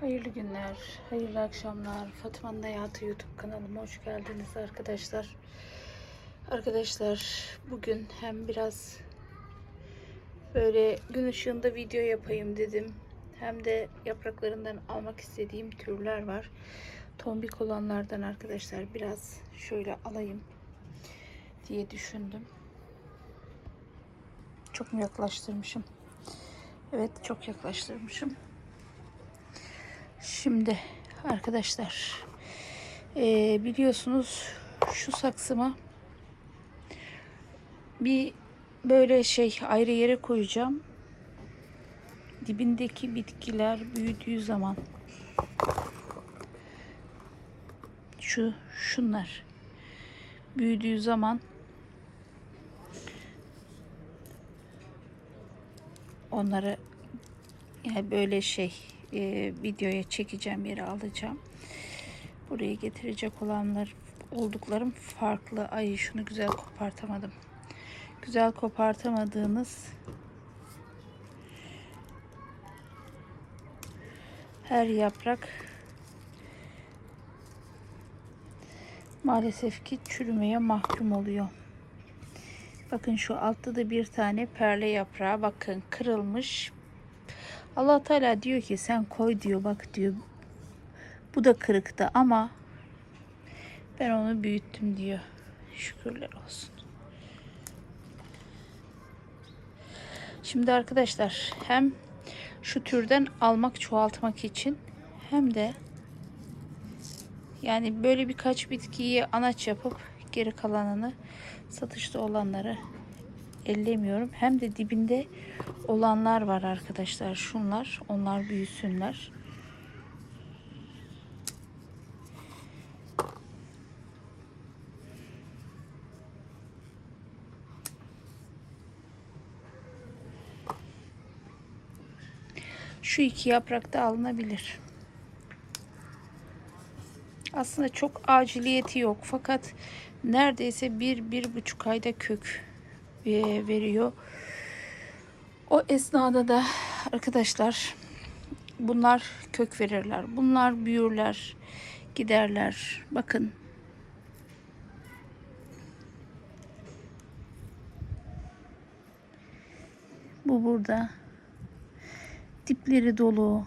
Hayırlı günler, hayırlı akşamlar. Fatma'nın Hayatı YouTube kanalıma hoş geldiniz arkadaşlar. Arkadaşlar bugün hem biraz böyle gün ışığında video yapayım dedim. Hem de yapraklarından almak istediğim türler var. Tombik olanlardan arkadaşlar biraz şöyle alayım diye düşündüm. Çok mu yaklaştırmışım? Evet çok yaklaştırmışım. Şimdi arkadaşlar eee, biliyorsunuz şu saksıma bir böyle şey ayrı yere koyacağım. Dibindeki bitkiler büyüdüğü zaman şu şunlar büyüdüğü zaman onları yani böyle şey e, videoya çekeceğim yere alacağım. Buraya getirecek olanlar olduklarım farklı. Ay şunu güzel kopartamadım. Güzel kopartamadığınız her yaprak maalesef ki çürümeye mahkum oluyor. Bakın şu altta da bir tane perle yaprağı bakın kırılmış. Allah Teala diyor ki sen koy diyor bak diyor. Bu da kırıktı ama ben onu büyüttüm diyor. Şükürler olsun. Şimdi arkadaşlar hem şu türden almak çoğaltmak için hem de yani böyle birkaç bitkiyi anaç yapıp geri kalanını satışta olanları ellemiyorum. Hem de dibinde olanlar var arkadaşlar. Şunlar. Onlar büyüsünler. Şu iki yaprak da alınabilir. Aslında çok aciliyeti yok. Fakat neredeyse bir, bir buçuk ayda kök veriyor. O esnada da arkadaşlar bunlar kök verirler. Bunlar büyürler, giderler. Bakın. Bu burada. Dipleri dolu.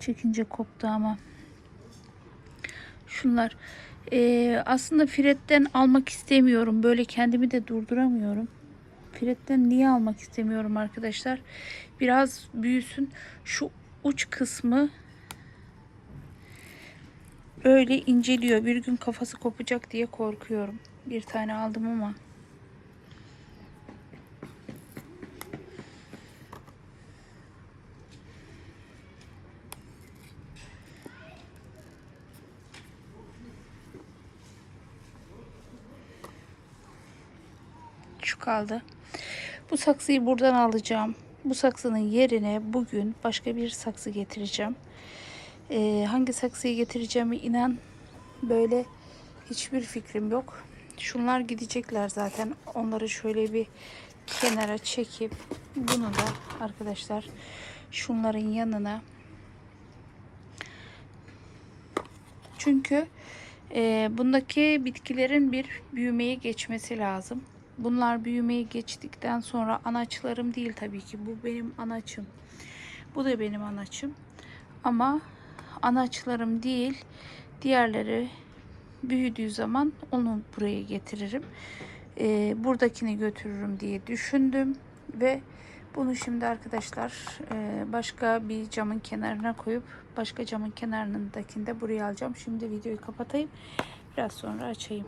Çekince koptu ama. Şunlar. Ee, aslında firetten almak istemiyorum. Böyle kendimi de durduramıyorum. Filetten niye almak istemiyorum arkadaşlar? Biraz büyüsün. Şu uç kısmı böyle inceliyor. Bir gün kafası kopacak diye korkuyorum. Bir tane aldım ama. Şu kaldı. Bu saksıyı buradan alacağım. Bu saksının yerine bugün başka bir saksı getireceğim. Ee, hangi saksıyı getireceğimi inan böyle hiçbir fikrim yok. Şunlar gidecekler zaten. Onları şöyle bir kenara çekip bunu da arkadaşlar şunların yanına çünkü e, bundaki bitkilerin bir büyümeye geçmesi lazım. Bunlar büyümeyi geçtikten sonra anaçlarım değil tabii ki. Bu benim anaçım. Bu da benim anaçım. Ama anaçlarım değil. Diğerleri büyüdüğü zaman onu buraya getiririm. Ee, buradakini götürürüm diye düşündüm. Ve bunu şimdi arkadaşlar e, başka bir camın kenarına koyup başka camın kenarındakini de buraya alacağım. Şimdi videoyu kapatayım. Biraz sonra açayım.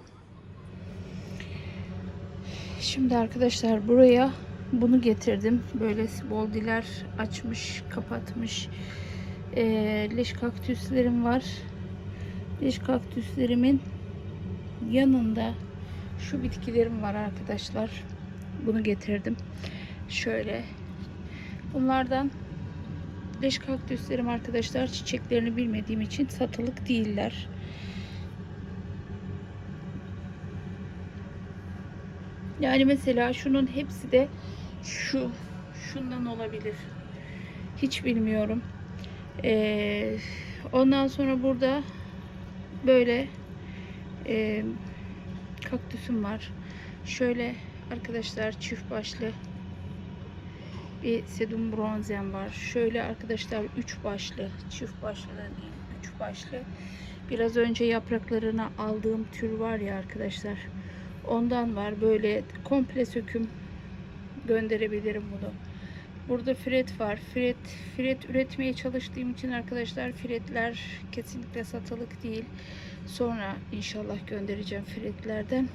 Şimdi arkadaşlar buraya bunu getirdim. Böyle boldiler açmış, kapatmış. Ee, leş kaktüslerim var. Leş kaktüslerimin yanında şu bitkilerim var arkadaşlar. Bunu getirdim. Şöyle. Bunlardan leş kaktüslerim arkadaşlar çiçeklerini bilmediğim için satılık değiller. Yani mesela şunun hepsi de şu şundan olabilir. Hiç bilmiyorum. Ee, ondan sonra burada böyle e, kaktüsüm var. Şöyle arkadaşlar çift başlı bir sedum bronzem var. Şöyle arkadaşlar üç başlı, çift başlı da değil, üç başlı. Biraz önce yapraklarını aldığım tür var ya arkadaşlar. Ondan var. Böyle komple söküm gönderebilirim bunu. Burada fret var. Fret, fret üretmeye çalıştığım için arkadaşlar fretler kesinlikle satılık değil. Sonra inşallah göndereceğim fretlerden.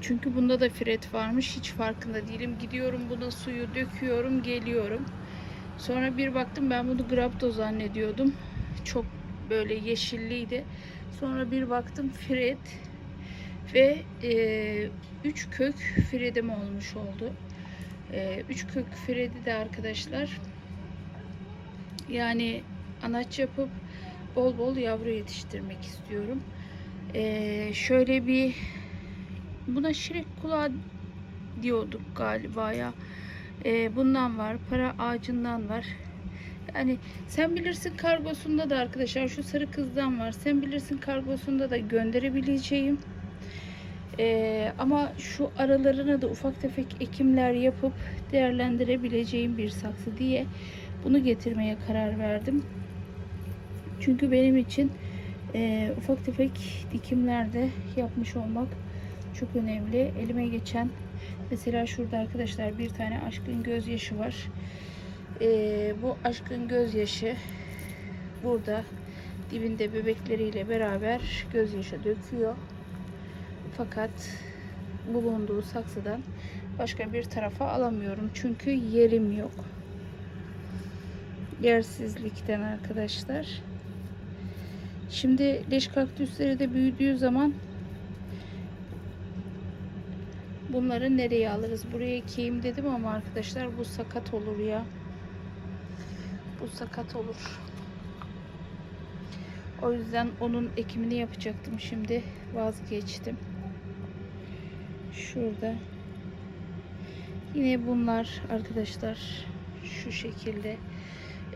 Çünkü bunda da fret varmış. Hiç farkında değilim. Gidiyorum buna suyu döküyorum, geliyorum. Sonra bir baktım ben bunu grapto zannediyordum. Çok böyle yeşilliydi. Sonra bir baktım fret ve 3 kök fredim olmuş oldu. 3 kök fredi de arkadaşlar yani anaç yapıp bol bol yavru yetiştirmek istiyorum. Ee, şöyle bir buna şirek kulağı diyorduk galiba ya. Ee, bundan var. Para ağacından var. Yani sen bilirsin kargosunda da arkadaşlar şu sarı kızdan var. Sen bilirsin kargosunda da gönderebileceğim. Ee, ama şu aralarına da ufak tefek ekimler yapıp değerlendirebileceğim bir saksı diye bunu getirmeye karar verdim. Çünkü benim için e, ufak tefek dikimlerde yapmış olmak çok önemli. Elime geçen mesela şurada arkadaşlar bir tane aşkın gözyaşı var. E, bu aşkın gözyaşı burada dibinde bebekleriyle beraber gözyaşı döküyor. Fakat bulunduğu saksıdan başka bir tarafa alamıyorum. Çünkü yerim yok. Yersizlikten arkadaşlar. Şimdi leş kaktüsleri de büyüdüğü zaman bunları nereye alırız? Buraya ekeyim dedim ama arkadaşlar bu sakat olur ya. Bu sakat olur. O yüzden onun ekimini yapacaktım. Şimdi vazgeçtim. Şurada. Yine bunlar arkadaşlar şu şekilde.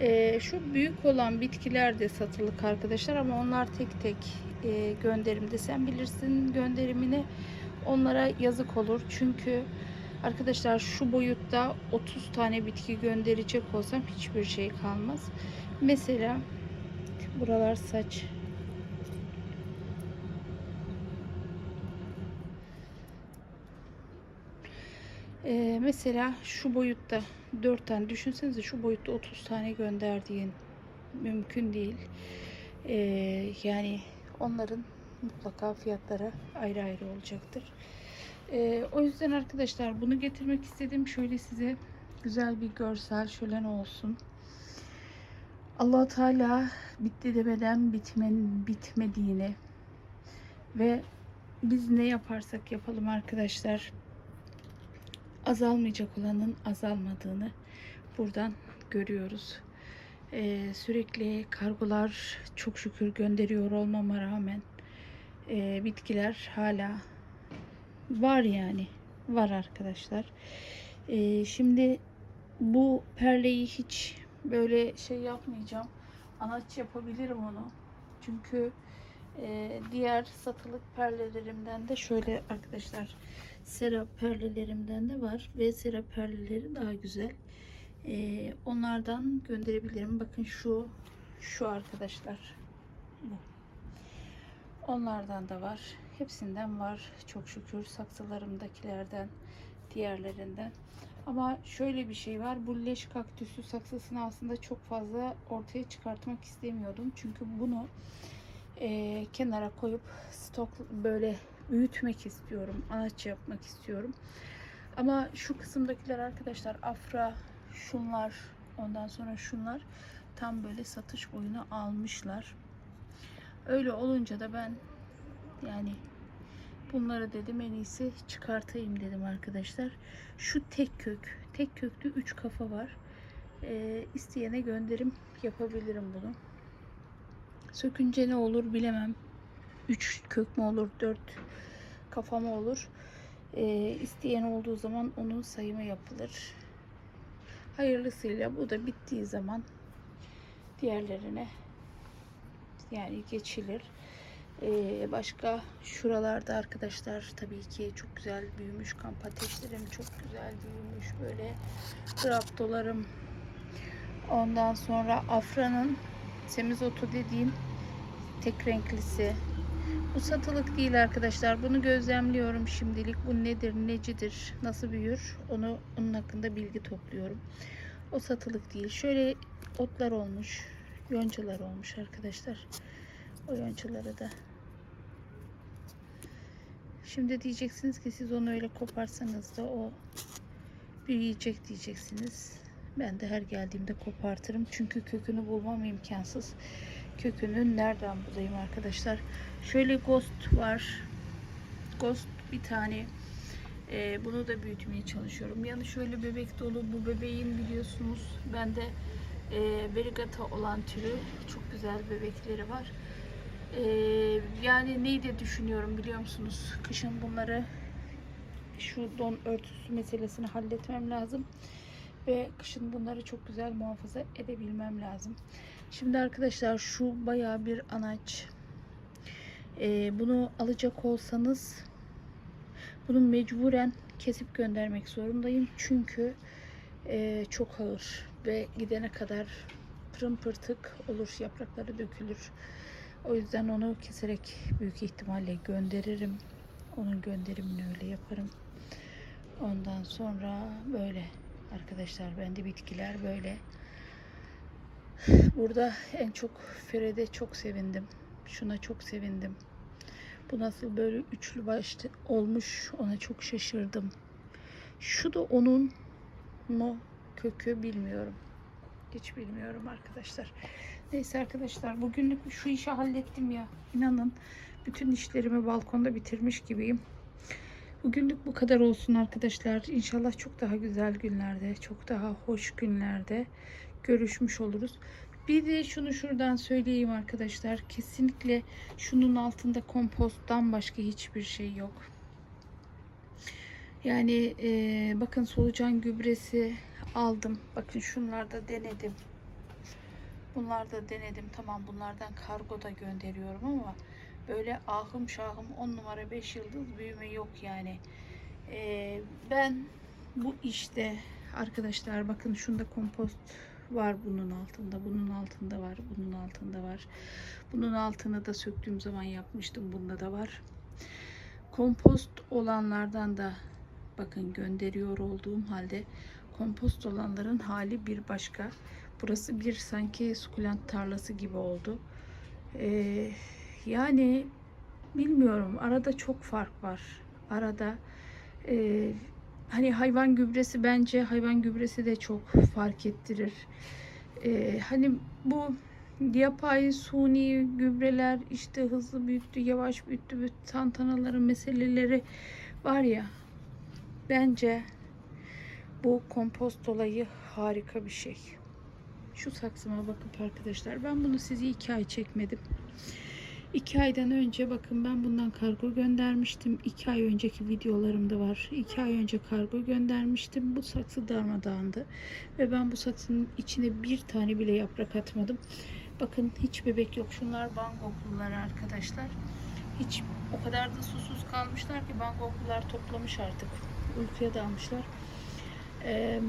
Ee, şu büyük olan bitkiler de satılık arkadaşlar ama onlar tek tek e, gönderimde. Sen bilirsin gönderimini onlara yazık olur. Çünkü arkadaşlar şu boyutta 30 tane bitki gönderecek olsam hiçbir şey kalmaz. Mesela buralar saç Ee, mesela şu boyutta 4 tane düşünsenize şu boyutta 30 tane gönderdiğin mümkün değil. Ee, yani onların mutlaka fiyatları ayrı ayrı olacaktır. Ee, o yüzden arkadaşlar bunu getirmek istedim. Şöyle size güzel bir görsel şölen olsun. allah Teala bitti demeden bitmen, bitmediğini ve biz ne yaparsak yapalım arkadaşlar azalmayacak olanın azalmadığını buradan görüyoruz. Ee, sürekli kargolar çok şükür gönderiyor olmama rağmen e, bitkiler hala var yani var arkadaşlar. Ee, şimdi bu perleyi hiç böyle şey yapmayacağım. Anaç yapabilirim onu. Çünkü e, diğer satılık perlelerimden de şöyle arkadaşlar sera perlelerimden de var ve sera perleleri daha güzel. Ee, onlardan gönderebilirim. Bakın şu şu arkadaşlar bu. Onlardan da var. Hepsinden var. Çok şükür saksılarımdakilerden, diğerlerinden. Ama şöyle bir şey var. Bu leş kaktüsü saksısını aslında çok fazla ortaya çıkartmak istemiyordum. Çünkü bunu e, kenara koyup stok böyle büyütmek istiyorum. Anaç yapmak istiyorum. Ama şu kısımdakiler arkadaşlar afra şunlar ondan sonra şunlar tam böyle satış boyunu almışlar. Öyle olunca da ben yani bunları dedim en iyisi çıkartayım dedim arkadaşlar. Şu tek kök, tek köklü 3 kafa var. Ee, isteyene gönderim yapabilirim bunu. Sökünce ne olur bilemem. 3 kök mü olur, 4 kafa mı olur. Ee, isteyen olduğu zaman onun sayımı yapılır. Hayırlısıyla bu da bittiği zaman diğerlerine yani geçilir. Ee, başka şuralarda arkadaşlar tabii ki çok güzel büyümüş kamp ateşlerim çok güzel büyümüş böyle graptolarım ondan sonra afranın semizotu dediğim tek renklisi. Bu satılık değil arkadaşlar bunu gözlemliyorum şimdilik. Bu nedir necidir nasıl büyür onu onun hakkında bilgi topluyorum. O satılık değil. Şöyle otlar olmuş yoncalar olmuş arkadaşlar o yoncaları da Şimdi diyeceksiniz ki siz onu öyle koparsanız da o büyüyecek diyeceksiniz. Ben de her geldiğimde kopartırım. Çünkü kökünü bulmam imkansız. Kökünü nereden bulayım arkadaşlar? Şöyle ghost var. Ghost bir tane. Ee, bunu da büyütmeye çalışıyorum. Yani şöyle bebek dolu. Bu bebeğin biliyorsunuz bende e, verigata olan türü çok güzel bebekleri var. Ee, yani neyi de düşünüyorum biliyor musunuz? Kışın bunları şu don örtüsü meselesini halletmem lazım. Ve kışın bunları çok güzel muhafaza edebilmem lazım. Şimdi arkadaşlar şu bayağı bir anaç. Ee, bunu alacak olsanız bunu mecburen kesip göndermek zorundayım. Çünkü e, çok ağır ve gidene kadar pırımpırtık olur. Yaprakları dökülür. O yüzden onu keserek büyük ihtimalle gönderirim. Onun gönderimini öyle yaparım. Ondan sonra böyle arkadaşlar bende bitkiler böyle. Burada en çok Feride çok sevindim. Şuna çok sevindim. Bu nasıl böyle üçlü başlı olmuş ona çok şaşırdım. Şu da onun mu kökü bilmiyorum. Hiç bilmiyorum arkadaşlar. Neyse arkadaşlar bugünlük şu işi hallettim ya. İnanın bütün işlerimi balkonda bitirmiş gibiyim. Bugünlük bu kadar olsun arkadaşlar. İnşallah çok daha güzel günlerde, çok daha hoş günlerde görüşmüş oluruz. Bir de şunu şuradan söyleyeyim arkadaşlar. Kesinlikle şunun altında komposttan başka hiçbir şey yok. Yani e, bakın solucan gübresi aldım. Bakın şunlarda denedim. Bunlar da denedim. Tamam bunlardan kargo da gönderiyorum ama böyle ahım şahım 10 numara 5 yıldız büyüme yok yani. Ee, ben bu işte arkadaşlar bakın şunda kompost var bunun altında. Bunun altında var. Bunun altında var. Bunun altını da söktüğüm zaman yapmıştım. Bunda da var. Kompost olanlardan da bakın gönderiyor olduğum halde kompost olanların hali bir başka. Burası bir sanki sukulent tarlası gibi oldu. Ee, yani bilmiyorum. Arada çok fark var. Arada e, hani hayvan gübresi bence hayvan gübresi de çok fark ettirir. Ee, hani bu yapay suni gübreler işte hızlı büyüttü, yavaş büyüttü, bu tantanaların meseleleri var ya bence bu kompost olayı harika bir şey. Şu saksıma bakıp arkadaşlar ben bunu sizi iki ay çekmedim. İki aydan önce bakın ben bundan kargo göndermiştim. İki ay önceki videolarımda var. İki ay önce kargo göndermiştim. Bu saksı darmadağındı. Ve ben bu saksının içine bir tane bile yaprak atmadım. Bakın hiç bebek yok. Şunlar bangoklular arkadaşlar. Hiç o kadar da susuz kalmışlar ki bangoklular toplamış artık. Uykuya dalmışlar. Eee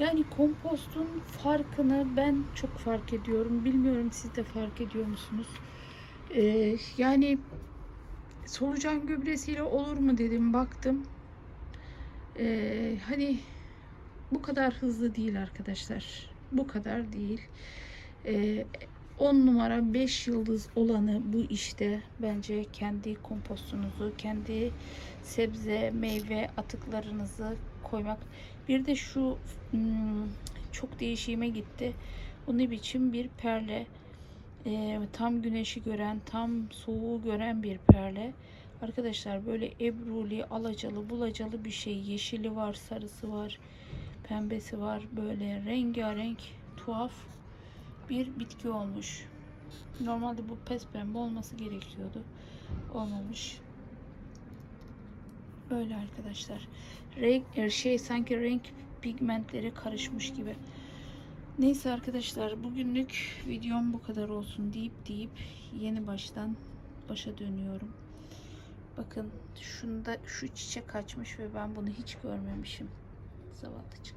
yani kompostun farkını ben çok fark ediyorum. Bilmiyorum siz de fark ediyor musunuz? Ee, yani solucan gübresiyle olur mu dedim baktım. Ee, hani bu kadar hızlı değil arkadaşlar. Bu kadar değil. Ee, 10 numara 5 yıldız olanı bu işte bence kendi kompostunuzu, kendi sebze, meyve atıklarınızı koymak. Bir de şu hmm, çok değişime gitti. Bu ne biçim bir perle. Ee, tam güneşi gören, tam soğuğu gören bir perle. Arkadaşlar böyle ebruli, alacalı, bulacalı bir şey. Yeşili var, sarısı var, pembesi var. Böyle rengarenk, tuhaf bir bitki olmuş. Normalde bu pes pembe olması gerekiyordu. Olmamış. Böyle arkadaşlar. Renk, şey sanki renk pigmentleri karışmış gibi. Neyse arkadaşlar bugünlük videom bu kadar olsun deyip deyip yeni baştan başa dönüyorum. Bakın şunda şu çiçek açmış ve ben bunu hiç görmemişim. Zavallıcık.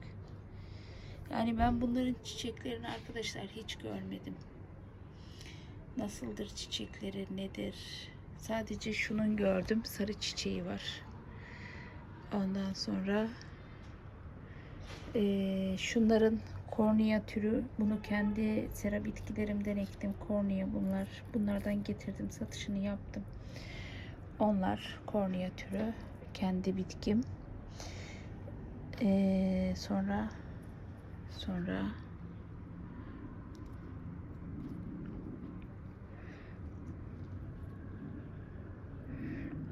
Yani ben bunların çiçeklerini arkadaşlar hiç görmedim. Nasıldır çiçekleri, nedir? Sadece şunun gördüm. Sarı çiçeği var. Ondan sonra eee, şunların kornea türü. Bunu kendi sera bitkilerimden ektim. Kornea bunlar. Bunlardan getirdim. Satışını yaptım. Onlar kornea türü. Kendi bitkim. Eee, sonra sonra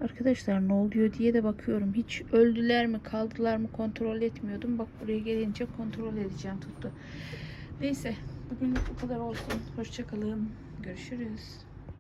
Arkadaşlar ne oluyor diye de bakıyorum. Hiç öldüler mi kaldılar mı kontrol etmiyordum. Bak buraya gelince kontrol edeceğim tuttu. Neyse bugün bu kadar olsun. Hoşçakalın. Görüşürüz.